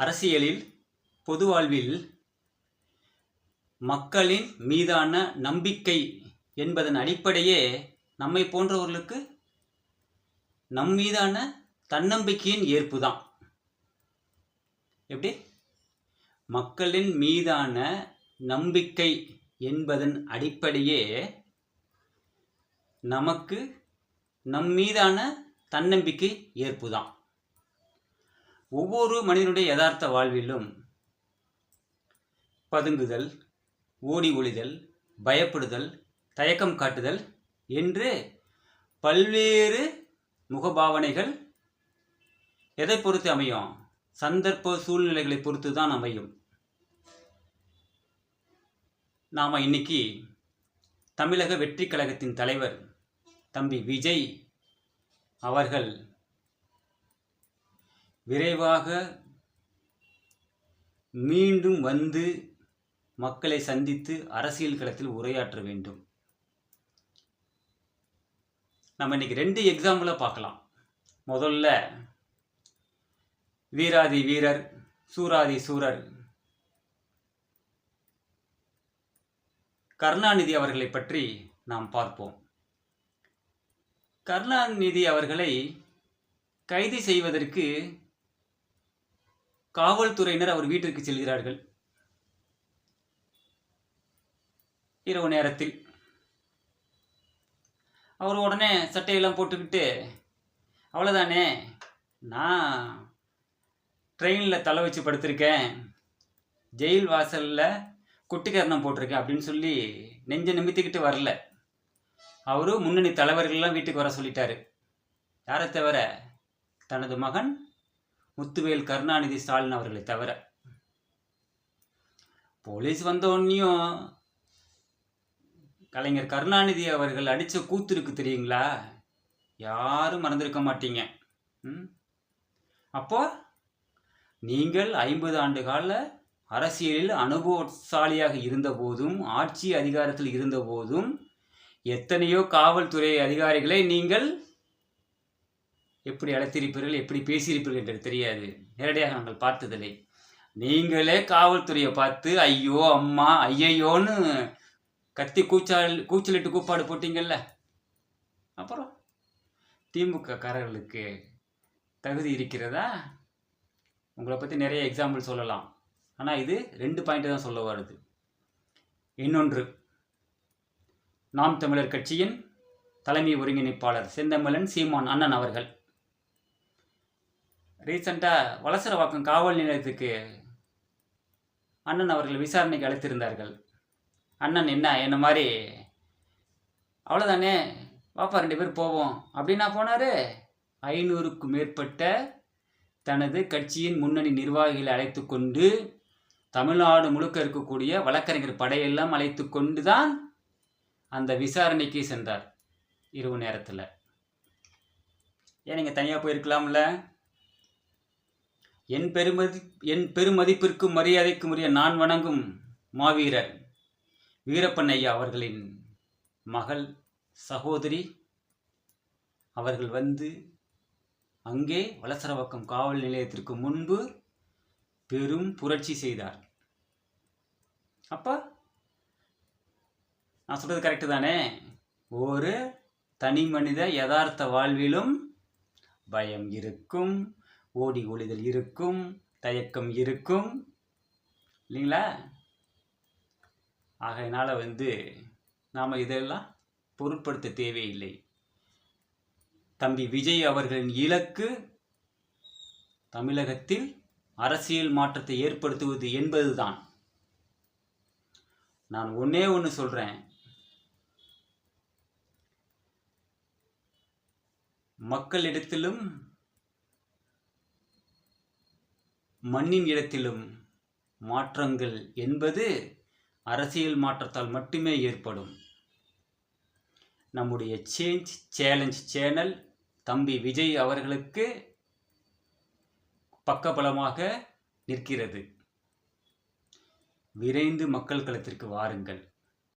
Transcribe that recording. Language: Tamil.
அரசியலில் பொது வாழ்வில் மக்களின் மீதான நம்பிக்கை என்பதன் அடிப்படையே நம்மை போன்றவர்களுக்கு நம் மீதான தன்னம்பிக்கையின் ஏற்பு தான் எப்படி? மக்களின் மீதான நம்பிக்கை என்பதன் அடிப்படையே நமக்கு நம் மீதான தன்னம்பிக்கை ஏற்பு தான் ஒவ்வொரு மனிதனுடைய யதார்த்த வாழ்விலும் பதுங்குதல் ஓடி ஒளிதல் பயப்படுதல் தயக்கம் காட்டுதல் என்று பல்வேறு முகபாவனைகள் எதை பொறுத்து அமையும்? சந்தர்ப்ப சூழ்நிலைகளை பொறுத்து தான் அமையும். நாம் இன்னைக்கு தமிழக வெற்றி கழகத்தின் தலைவர் தம்பி விஜய் அவர்கள் விரைவாக மீண்டும் வந்து மக்களை சந்தித்து அரசியல் களத்தில் உரையாற்ற வேண்டும். நம்ம இன்னைக்கு ரெண்டு எக்ஸாம்பிளை பார்க்கலாம். முதல்ல வீராதி வீரர் சூராதி சூரர். கருணாநிதி அவர்களை பற்றி நாம் பார்ப்போம். கருணாநிதி அவர்களை கைது செய்வதற்கு காவல்துறையினர் அவர் வீட்டிற்கு செல்கிறார்கள். இரவு நேரத்தில் அவர் உடனே சட்டையெல்லாம் போட்டுக்கிட்டு அவ்வளோதானே நான் ட்ரெயினில் தலை வச்சு படுத்திருக்கேன் ஜெயில் வாசலில் குட்டிக்கரணம் போட்டிருக்கேன் அப்படின்னு சொல்லி நெஞ்ச நிமித்திக்கிட்டு வரல. அவரும் முன்னணி தலைவர்கள்லாம் வீட்டுக்கு வர சொல்லிட்டாரு. யாரை தவிர தனது மகன் முத்துவேல் கருணாநிதி ஸ்டாலின் அவர்களை தவிர. போலீஸ் வந்த கலைஞர் கருணாநிதி அவர்கள் அடித்த கூத்து இருக்கு தெரியுங்களா? யாரும் மறந்திருக்க மாட்டீங்க. அப்போ நீங்கள் ஐம்பது ஆண்டு கால அரசியலில் அனுபவசாலியாக இருந்தபோதும் ஆட்சி அதிகாரத்தில் இருந்தபோதும் எத்தனையோ காவல்துறை அதிகாரிகளை நீங்கள் எப்படி அழைத்திருப்பீர்கள் எப்படி பேசியிருப்பீர்கள் என்று தெரியாது. நேரடியாக நாங்கள் பார்த்ததில்லை. நீங்களே காவல்துறையை பார்த்து ஐயோ அம்மா ஐயையோன்னு கத்தி கூச்சால் கூச்சலிட்டு கூப்பாடு போட்டீங்கல்ல? அப்புறம் திமுக காரர்களுக்கு தகுதி இருக்கிறதா? உங்களை பற்றி நிறைய எக்ஸாம்பிள் சொல்லலாம். ஆனால் இது ரெண்டு பாயிண்ட் தான் சொல்ல வருது. இன்னொன்று நாம் தமிழர் கட்சியின் தலைமை ஒருங்கிணைப்பாளர் செந்தமிழன் சீமான் அண்ணன் அவர்கள். ரீசண்டாக வலசரவாக்கம் காவல் நிலையத்துக்கு அண்ணன் அவர்கள் விசாரணைக்கு அழைத்திருந்தார்கள். அண்ணன் என்ன என்ன மாதிரி? அவ்வளோதானே வாப்பா ரெண்டு பேர் போவோம். அப்படின்னா போனார்? ஐநூறுக்கும் மேற்பட்ட தனது கட்சியின் முன்னணி நிர்வாகிகளை அழைத்து கொண்டு தமிழ்நாடு முழுக்க இருக்கக்கூடிய வழக்கறிஞர் படையெல்லாம் அழைத்து கொண்டு தான் அந்த விசாரணைக்கு சென்றார். இரவு நேரத்தில். ஏன் நீங்கள் தனியாக போயிருக்கலாம்ல? என் பெருமதி என் பெருமதிப்பிற்கும் மரியாதைக்கும் உரிய நான் வணங்கும் மாவீரர் வீரப்பண்ணையா அவர்களின் மகள் சகோதரி அவர்கள் வந்து அங்கே வலசரவாக்கம் காவல் நிலையத்திற்கு முன்பு பெரும் புரட்சி செய்தார். அப்போ நான் சொல்கிறது கரெக்டு தானே? ஒரு தனி மனித யதார்த்த வாழ்விலும் பயம் இருக்கும். ஓடி ஒளிதல் இருக்கும் தயக்கம் இருக்கும். இல்லைங்களா? ஆகையினால் வந்து நாம் இதெல்லாம் பொருட்படுத்த தேவையில்லை. தம்பி விஜய் அவர்களின் இலக்கு தமிழகத்தில் அரசியல் மாற்றத்தை ஏற்படுத்துவது என்பதுதான். நான் ஒன்னே ஒன்று சொல்கிறேன் மக்களிடத்திலும் மண்ணின் இடத்திலும் மாற்றங்கள் என்பது அரசியல் மாற்றத்தால் மட்டுமே ஏற்படும். நம்முடைய சேஞ்ச் சேலஞ்ச் சேனல் தம்பி விஜய் அவர்களுக்கு பக்கபலமாக நிற்கிறது. விரைந்து மக்கள் களத்திற்கு வாருங்கள்.